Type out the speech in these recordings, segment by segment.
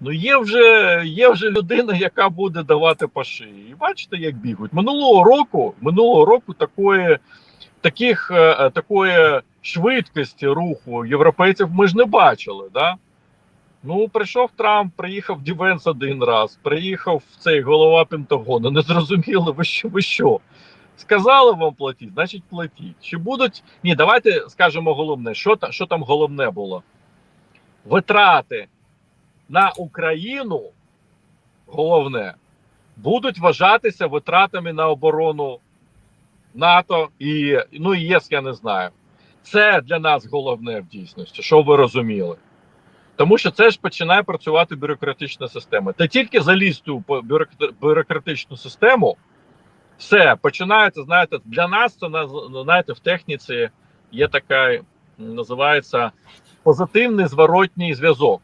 Ну є вже є вже людина, яка буде давати по шиї. І бачите, як бігають. Минулого року, минулого року такої, таких, е, е, такої швидкості руху європейців ми ж не бачили. Да? Ну, прийшов Трамп, приїхав Дівенс один раз, приїхав цей голова Пентагону. Не зрозуміли, ви що, ви що? Сказали вам платіть, значить платіть. Чи будуть. Ні, давайте скажемо головне. Що, що там головне було? Витрати на Україну, головне, будуть вважатися витратами на оборону НАТО і ну і ЄС, я не знаю. Це для нас головне в дійсності, щоб ви розуміли. Тому що це ж починає працювати бюрократична система. Та тільки залізти у бюрократичну систему, все починається. Знаєте, для нас це знаєте, в техніці є така, називається позитивний зворотній зв'язок.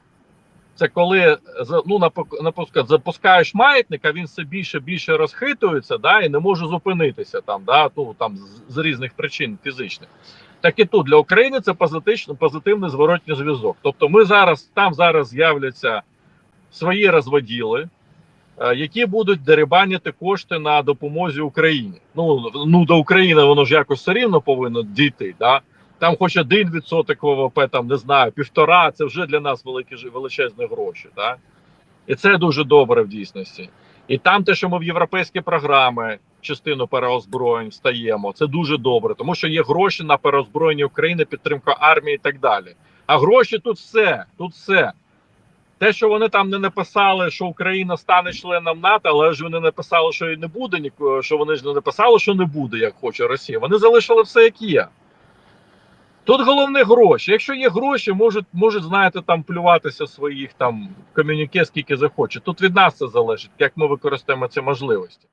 Це коли ну, наприклад, запускаєш маятник, а він все більше більше розхитується, да, і не може зупинитися там, да, ну, там з, різних причин фізичних. Так і тут для України це позитично, позитивний зворотній зв'язок. Тобто, ми зараз там зараз з'являться свої розводіли, е, які будуть дерибаніти кошти на допомозі Україні. Ну, ну до України воно ж якось все рівно повинно дійти. Да? Там хоч один відсоток ВВП, там не знаю, півтора, це вже для нас великі величезні гроші. Да? І це дуже добре в дійсності. І там те, що ми в європейські програми частину переозброєнь стаємо, це дуже добре, тому що є гроші на переозброєння України, підтримка армії і так далі. А гроші тут все, тут все. Те, що вони там не написали, що Україна стане членом НАТО, але ж вони написали, що і не буде, що вони ж не написали, що не буде, як хоче Росія. Вони залишили все як є. Тут головне гроші. Якщо є гроші, можуть, можуть знаєте, там плюватися своїх там комюніке, скільки захочуть. Тут від нас це залежить, як ми використаємо ці можливості.